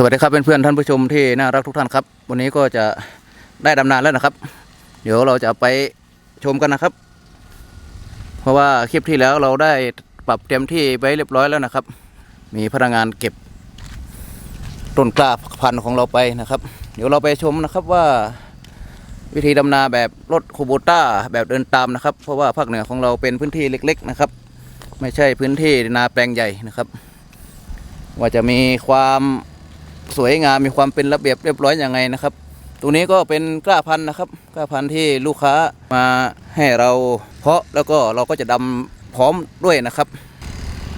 สวัสดีครับเพื่อนๆท่านผู้ชมที่น่ารักทุกท่านครับ วันนี้ก็จะได้ดำนาแล้วนะครับ เดี๋ยวเราจะไปชมกันนะครับ เพราะว่าคลิปที่แล้วเราได้ปรับเตรียมที่ไว้เรียบร้อยแล้วนะครับ มีพนักงานเก็บต้นกล้าพันธุ์ของเราไปนะครับ เดี๋ยวเราไปชมนะครับว่าวิธีดำนาแบบรถคูโบต้าแบบเดินตามนะครับ เพราะว่าภาคเหนือของเราเป็นพื้นที่เล็ก ๆนะครับ ไม่ใช่พื้นที่นาแปลงใหญ่นะครับ ว่าจะมีความ สวยงามมีความเป็นระเบียบเรียบร้อยอย่างไงนะครับ ตรงนี้ก็เป็นกล้าพันธุ์นะครับ กล้าพันธุ์ที่ลูกค้ามาให้เราเพาะแล้วก็เราก็จะดำพร้อมด้วยนะครับ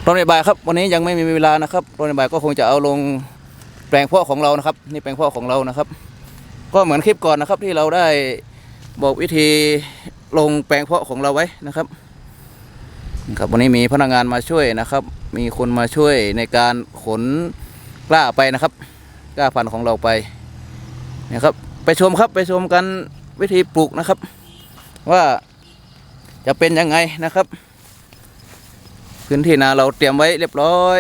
ตอนบ่ายครับ วันนี้ยังไม่มีเวลานะครับตอนบ่ายก็คงจะเอาลงแปลงเพาะของเรานะครับ นี่แปลงเพาะของเรานะครับ ก็เหมือนคลิปก่อนนะครับที่เราได้บอกวิธีลงแปลงเพาะของเราไว้นะครับครับวันนี้มีพนักงานมาช่วยนะครับ มีคนมาช่วยในการขนกล้าไปนะครับ กล้าพันธุ์ของเราไปนะครับ ไปชมครับไปชมกันวิธีปลูกนะครับ ว่าจะเป็นยังไงนะครับ พื้นที่นาเราเตรียมไว้เรียบร้อย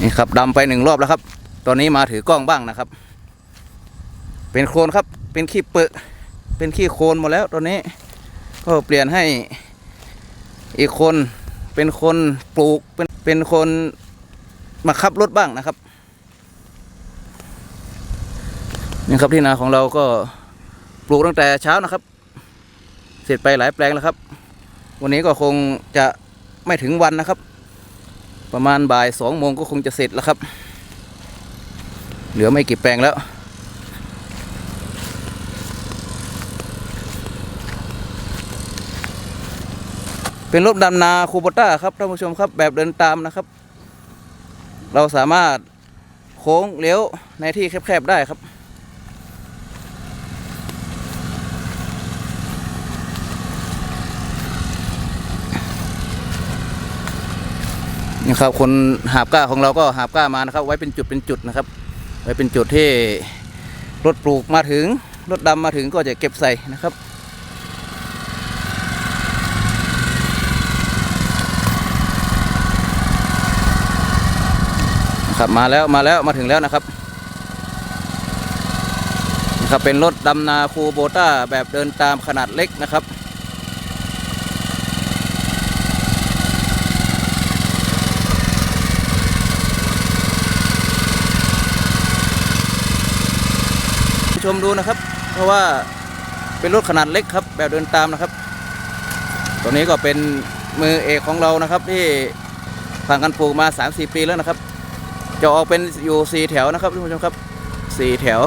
นี่ครับดำไปหนึ่งรอบแล้วครับ ตอนนี้มาถือกล้องบ้างนะครับ เป็นโคลนครับ เป็นขี้เปอะเป็นขี้โคลนหมดแล้วตอนนี้ ก็เปลี่ยนให้อีกคน เป็นคนปลูกเป็นเป็นคนมาขับรถบ้างนะครับนี่ครับที่นาของเราก็ปลูกตั้งแต่เช้านะครับ เสร็จไปหลายแปลงแล้วครับ วันนี้ก็คงจะไม่ถึงวันนะครับ ประมาณบ่ายสองโมงก็คงจะเสร็จแล้วครับ เหลือไม่กี่แปลงแล้ว เป็นรถดำนาคูโบต้าครับท่านผู้ชมครับแบบเดินตามนะครับ เราสามารถโค้งเลี้ยวในที่แคบๆได้ครับ นี่ครับคนหาบก้าของเราก็หาบก้ามานะครับ ไว้เป็นจุดเป็นจุดนะครับ ไว้เป็นจุดที่รถปลูกมาถึงรถดำมาถึงก็จะเก็บใส่นะครับ ครับมาแล้วมาแล้วมาถึงแล้วนะครับนะครับเป็นรถดำนาคูโบต้าแบบเดินตามขนาดเล็กนะครับชมดูนะครับ เพราะว่าเป็นรถขนาดเล็กครับ แบบเดินตามนะครับ ตัวนี้ก็เป็นมือเอกของเรานะครับ ที่ผ่านการปลูกมา 3-4 ปีแล้วนะครับ จะออกเป็นอยู่สี่แถวนะครับท่านผู้ชมครับสี่แถว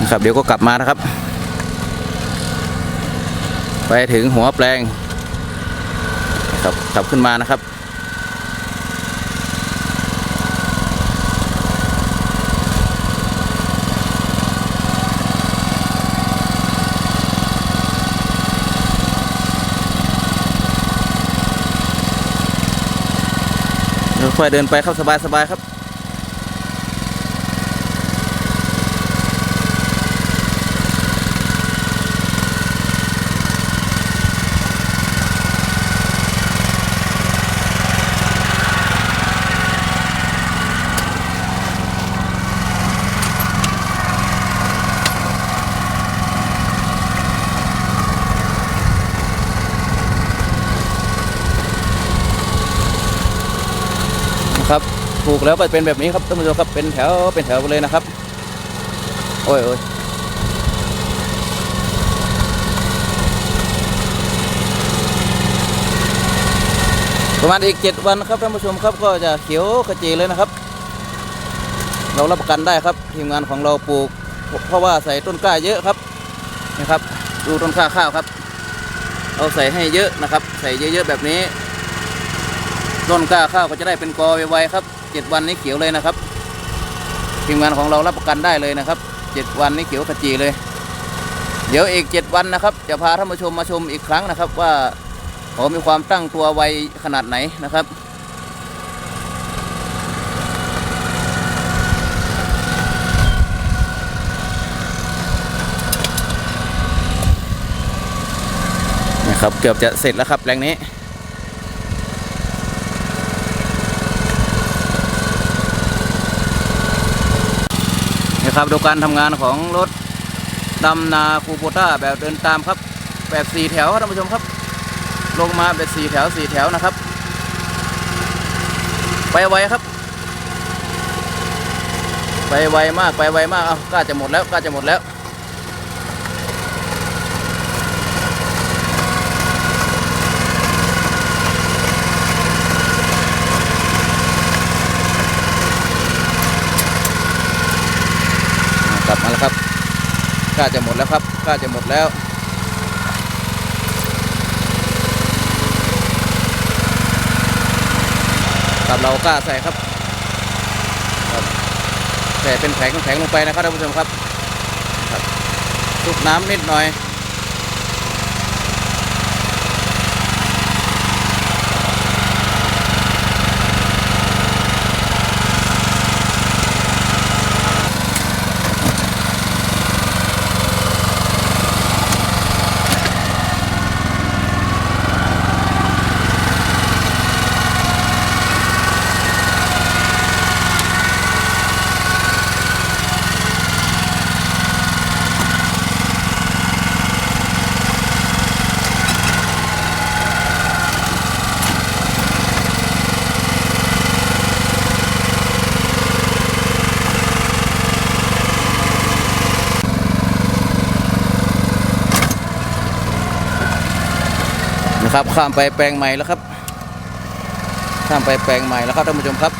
นะครับเดี๋ยวก็กลับมานะครับ ไปถึงหัวแปลงครับขับขึ้นมานะครับ ค่อยๆเดินไปครับสบายๆครับ นะครับปลูกแล้วก็เป็นแบบนี้ครับท่านผู้ชมครับเป็นแถวเป็นแถวไปเลยนะครับ โอ้ยโอ้ยประมาณอีกเจ็ดวันครับท่านผู้ชมครับก็จะเขียวขจีเลยนะครับ เรารับประกันได้ครับ ทีมงานของเราปลูก เพราะว่าใส่ต้นกล้าเยอะครับนะครับ ดูต้นข้าข้าวครับ เอาใส่ให้เยอะนะครับ ใส่เยอะๆแบบนี้ ต้นกล้าข้าวก็จะได้เป็นกอไวๆครับ 7 วันนี้เขียวเลยนะครับทีมงานของเรารับประกันได้เลยนะครับ 7 วันนี้เขียวขจีเลย เดี๋ยวอีก 7 วันนะครับ จะพาท่านผู้ชมมาชมอีกครั้งนะครับ ว่าเขามีความตั้งตัวไวขนาดไหนนะครับนะครับเกือบจะเสร็จแล้วครับแปลงนี้ นะครับดูการทำงานของรถดำนาคูโบต้าแบบเดินตามครับแบบสี่แถวท่านผู้ชมครับ ลงมาแบบสี่แถวสี่แถวนะครับ ไปไวครับ ไปไวมากไปไวมากเอากล้าจะหมดแล้วกล้าจะหมดแล้ว กลับมาแล้วครับกล้าจะหมดแล้วครับกล้าจะหมดแล้วกับเรากล้าใส่ครับครับใส่เป็นแผงแผงลงไปนะครับท่านผู้ชมครับครับทุกน้ำนิดหน่อย นะครับ ข้ามไปแปลงใหม่แล้วครับ ข้ามไปแปลงใหม่แล้วครับท่านผู้ชมครับ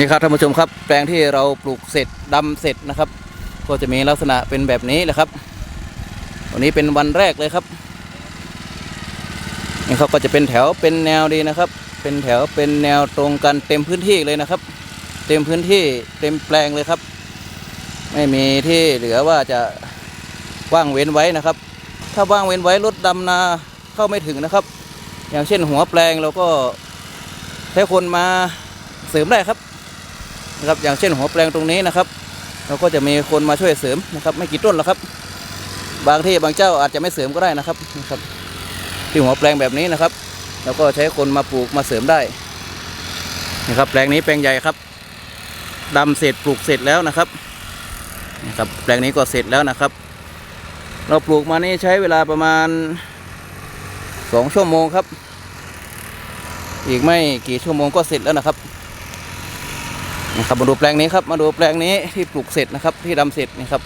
นี่ครับท่านผู้ชมครับแปลงที่เราปลูกเสร็จดำเสร็จนะครับ ก็จะมีลักษณะเป็นแบบนี้แหละครับ วันนี้เป็นวันแรกเลยครับนี่ครับก็จะเป็นแถวเป็นแนวดีนะครับ เป็นแถวเป็นแนวตรงกันเต็มพื้นที่เลยนะครับ เต็มพื้นที่เต็มแปลงเลยครับ ไม่มีที่เหลือว่าจะว่างเว้นไว้นะครับ ถ้าว่างเว้นไว้รถดำนาเข้าไม่ถึงนะครับ อย่างเช่นหัวแปลงเราก็ใช้คนมาเสริมได้ครับ นะครับอย่างเช่นหัวแปลงตรงนี้นะครับ เราก็จะมีคนมาช่วยเสริมนะครับ ไม่กี่ต้นหรอกครับ บางที่บางเจ้าอาจจะไม่เสริมก็ได้นะครับนะครับที่หัวแปลงแบบนี้นะครับเราก็ใช้คนมาปลูกมาเสริมได้นะครับแปลงนี้แปลงใหญ่ครับดำเสร็จปลูกเสร็จแล้วนะครับนะครับแปลงนี้ก็เสร็จแล้วนะครับ เราปลูกมานี่ใช้เวลาประมาณสองชั่วโมงครับ อีกไม่กี่ชั่วโมงก็เสร็จแล้วนะครับ นะครับมาดูแปลงนี้ครับมาดูแปลงนี้ที่ปลูกเสร็จนะครับที่ดำเสร็จนี่ครับ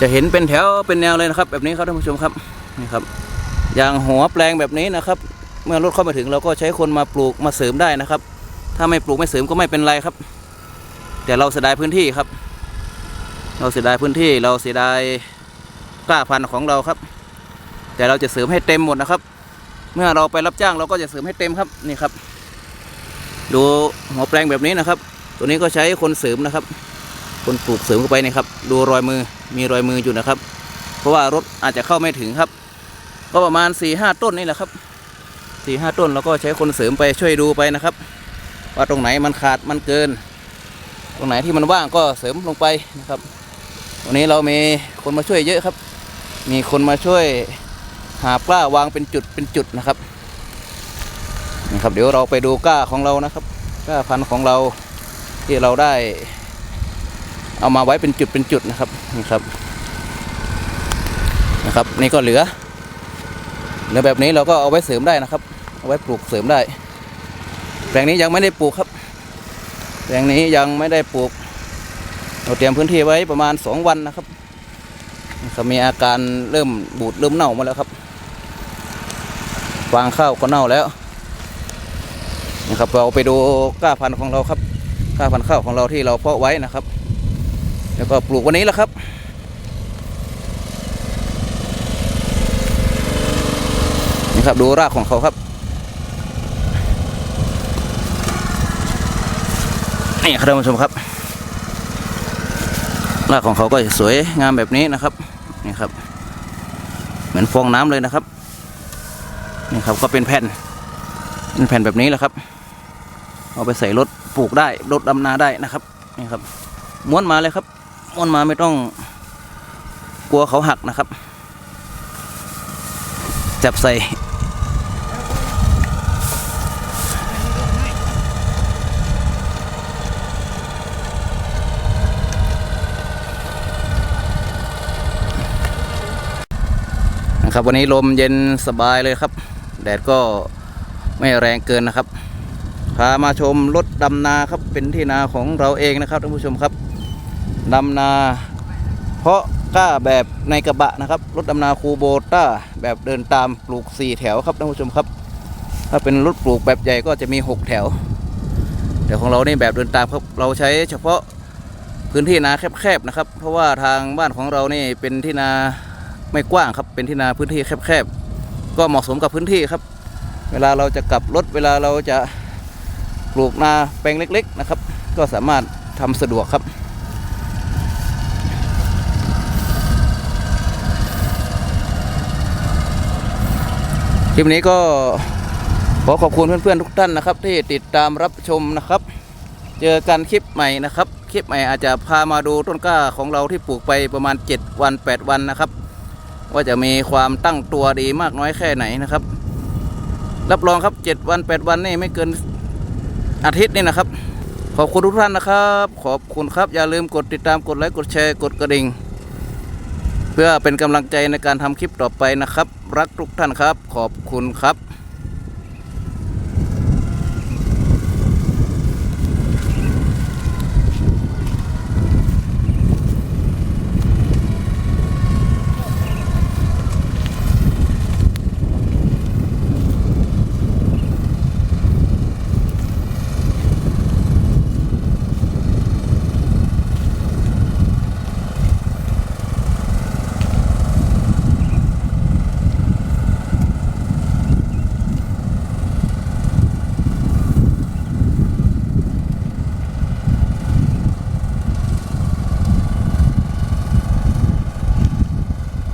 จะเห็นเป็นแถวเป็นแนวเลยนะครับ แบบนี้ครับท่านผู้ชมครับนี่ครับ อย่างหัวแปลงแบบนี้นะครับ เมื่อรถเข้ามาถึงเราก็ใช้คนมาปลูกมาเสริมได้นะครับ ถ้าไม่ปลูกไม่เสริมก็ไม่เป็นไรครับ แต่เราเสียดายพื้นที่ครับ เราเสียดายพื้นที่เราเสียดายกล้าพันธุ์ของเราครับ แต่เราจะเสริมให้เต็มหมดนะครับ เมื่อเราไปรับจ้างเราก็จะเสริมให้เต็มครับนี่ครับ ดูหัวแปลงแบบนี้นะครับ ตัวนี้ก็ใช้คนเสริมนะครับ คนปลูกเสริมเข้าไปนี่ครับ ดูรอยมือมีรอยมืออยู่นะครับ เพราะว่ารถอาจจะเข้าไม่ถึงครับ ก็ประมาณ4ี่ห้าต้นนี่แหละครับสี่ห้าต้นเราก็ใช้คนเสริมไปช่วยดูไปนะครับ ว่าตรงไหนมันขาดมันเกิน ตรงไหนที่มันว่างก็เสริมลงไปนะครับวันนี้เรามีคนมาช่วยเยอะครับ มีคนมาช่วยหาปล้าวางเป็นจุดเป็นจุดนะครับนะครับ เดี๋ยวเราไปดูกล้าของเรานะครับกล้าพันธุ์ของเรา ที่เราได้ เอามาไว้เป็นจุดเป็นจุดนะครับนี่ครับนะครับ นี่ก็เหลือเหลือแบบนี้เราก็เอาไว้เสริมได้นะครับ เอาไว้ปลูกเสริมได้ แปลงนี้ยังไม่ได้ปลูกครับ แปลงนี้ยังไม่ได้ปลูก เราเตรียมพื้นที่ไว้ประมาณสองวันนะครับนะมีอาการเริ่มบูดเริ่มเน่ามาแล้วครับฟางข้าวก็เน่าแล้วนะครับเราไปดูกล้าพันธุ์ของเราครับ กล้าวพันธุ์ข้าวของเราที่เราเพาะไว้นะครับ แล้วก็ปลูกวันนี้แหละครับ นี่ครับดูรากของเขาครับนี่ครับท่านผู้ชมครับรากของเขาก็สวยงามแบบนี้นะครับนี่ครับ เหมือนฟองน้ำเลยนะครับนี่ครับก็เป็นแผ่นเป็นแผ่นแบบนี้แหละครับ เอาไปใส่รถ ปลูกได้รถดำนาได้นะครับนี่ครับม้วนมาเลยครับม้วนมาไม่ต้องกลัวเขาหักนะครับ จับใส่นะครับวันนี้ลมเย็นสบายเลยครับ แดดก็ไม่แรงเกินนะครับ พามาชมรถดำนาครับเป็นที่นาของเราเองนะครับท่านผู้ชมครับดำนา เพราะกล้าแบบในกระบะนะครับรถดำนาคูโบต้าแบบเดินตามปลูก 4 แถวครับท่านผู้ชมครับ ถ้าเป็นรถปลูกแบบใหญ่ก็จะมี 6 แถว แต่ของเรานี่แบบเดินตามครับเราใช้เฉพาะพื้นที่นาแคบๆนะครับ เพราะว่าทางบ้านของเรานี่เป็นที่นาไม่กว้างครับ เป็นที่นาพื้นที่แคบๆก็เหมาะสมกับพื้นที่ครับ เวลาเราจะกลับรถเวลาเราจะ ปลูกนาแปลงเล็ก ๆนะครับ ก็สามารถทำสะดวกครับคลิปนี้ก็ขอขอบคุณเพื่อนๆทุกท่านนะครับ ที่ติดตามรับชมนะครับ เจอกันคลิปใหม่นะครับ คลิปใหม่อาจจะพามาดูต้นกล้าของเราที่ปลูกไปประมาณ 7 วัน 8 วันนะครับ ว่าจะมีความตั้งตัวดีมากน้อยแค่ไหนนะครับ รับรองครับ 7 วัน 8 วันนี่ไม่เกิน อาทิตย์นี่นะครับ ขอบคุณทุกท่านนะครับ ขอบคุณครับ อย่าลืมกดติดตามกดไลค์กดแชร์กดกระดิ่ง เพื่อเป็นกำลังใจในการทำคลิปต่อไปนะครับ รักทุกท่านครับ ขอบคุณครับ